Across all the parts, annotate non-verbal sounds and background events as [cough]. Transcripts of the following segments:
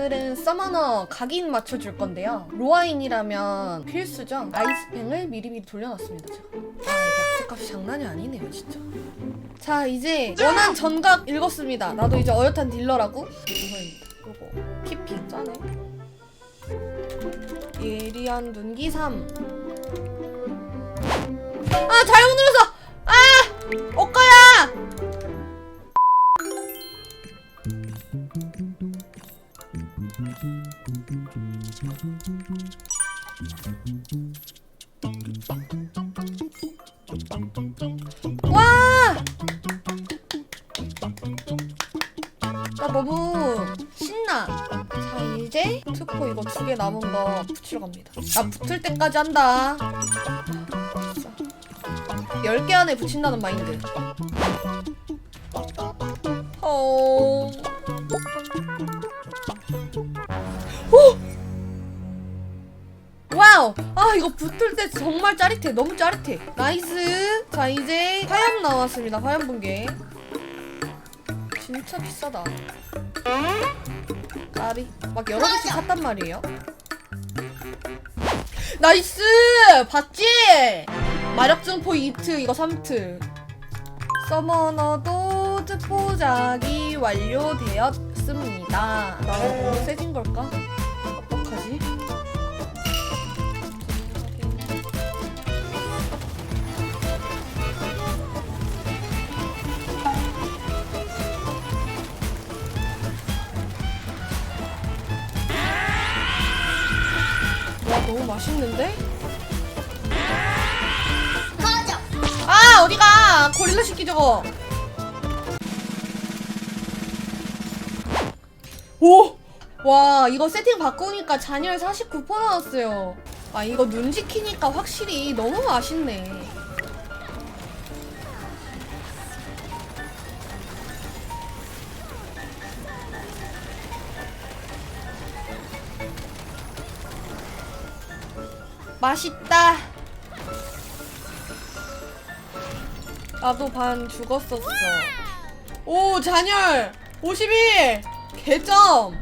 오늘은 서머너 각인 맞춰줄 건데요. 로아인이라면 필수죠. 아이스팽을 미리미리 돌려놨습니다. 제가. 아 악세값이 장난이 아니네요 진짜. 자 이제 원한 전각 읽었습니다. 나도 이제 어엿한 딜러라고. 이거입니다. 요거 키핑 짜네. 예리한 눈기 3. 아 잘못 눌렀어. 아엇 와! 나 너무 신나. 자, 이제 특포 이거 두 개 남은 거 붙이러 갑니다. 나 붙을 때까지 한다. 10개 안에 붙인다는 마인드. 어... 와우! 아 이거 붙을 때 정말 짜릿해. 너무 짜릿해. 나이스. 자 이제 화염 나왔습니다. 화염 분개. 진짜 비싸다. 까리. 막 여러 개씩 샀단 말이에요. 나이스! 봤지? 마력 증포 2트 이거 3트. 서머너도 특포작이 완료되었습니다. 나 너무 세진 걸까? 너무 맛있는데? 아 어디가? 고릴라 시키 저거. 오! 와 이거 세팅 바꾸니까 잔열 49% 나왔어요. 아 이거 눈 지키니까 확실히 너무 맛있네 맛있다 나도 반 죽었었어. 오, 잔열! 51! 개점!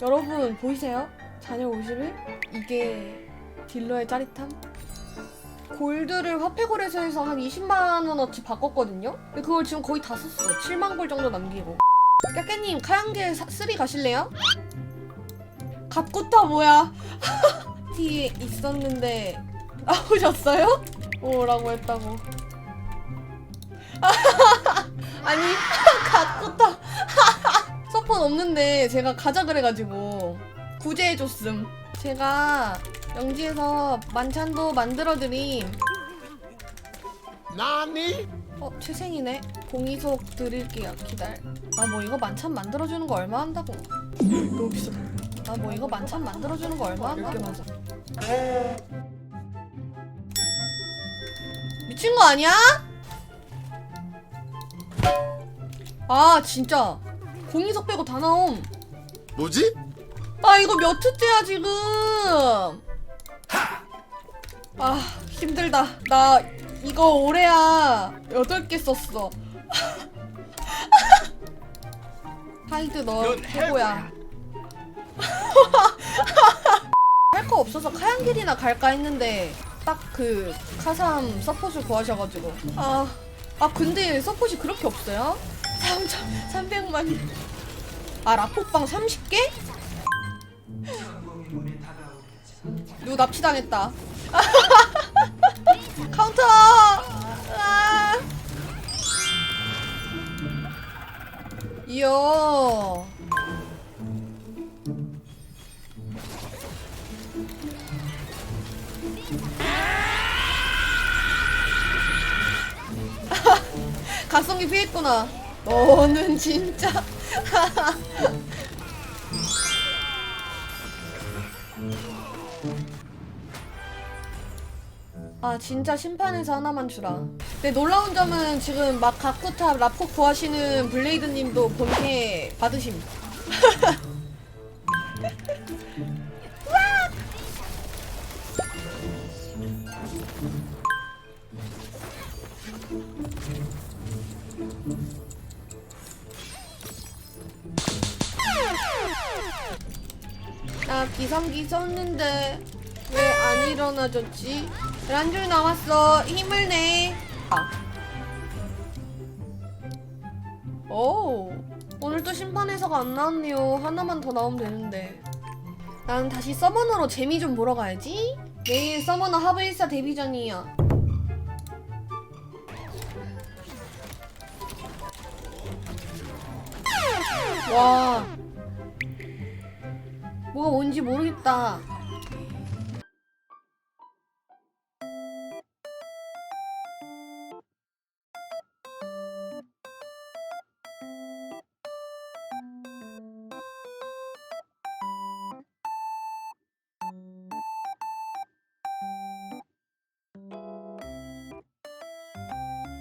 여러분, 보이세요? 잔열 51? 이게 딜러의 짜릿함? 골드를 화폐거래소에서 한 20만원어치 바꿨거든요? 근데 그걸 지금 거의 다 썼어. 7만 골 정도 남기고. 깨깨님, 카양계 3 가실래요? 갑구타 뭐야? [laughs] 뒤에 있었는데 나오셨어요? 오라고 했다고. [laughs] 아니 갖고 다 [laughs] 서폰 없는데 제가 가자 그래가지고 구제해줬음. 제가 영지에서 만찬도 만들어드림. 나니? 어 최생이네. 공이속 드릴게요. 기다려. 나뭐 이거 만찬 만들어주는 거 얼마 한다고. 너무 비싸다 나뭐 이거 만찬 만들어주는 거 얼마 한다고 미친 거 아니야? 아 진짜. 공이석 빼고 다 나옴. 뭐지? 아 이거 몇 트째야 지금? 아 힘들다. 나 이거 올해야 8개 썼어. [laughs] 하이드 너 최고야 [laughs] 할거 없어서 카양길이나 갈까 했는데 딱 그 카삼 서폿을 구하셔가지고 아, 아 근데 서폿이 그렇게 없어요? 3천 300만 아 라폭방 30개? 누구 납치당했다 [laughs] 카운터 아. 이야 각성기 피했구나 너는 진짜 [laughs] 아 진짜 심판에서 하나만 주라. 근데 놀라운 점은 지금 막 가쿠탑 라포 구하시는 블레이드님도 본캐 받으심. [laughs] 기상기 썼는데 왜 안 일어나졌지? 란줄 나왔어. 힘을 내. 아. 오. 오늘 또 심판에서가 안 나왔네요. 하나만 더 나오면 되는데. 나는 다시 서머너로 재미 좀 보러 가야지. 내일 서머너 하브일사 데뷔전이야. 와. 뭐가 뭔지 모르겠다.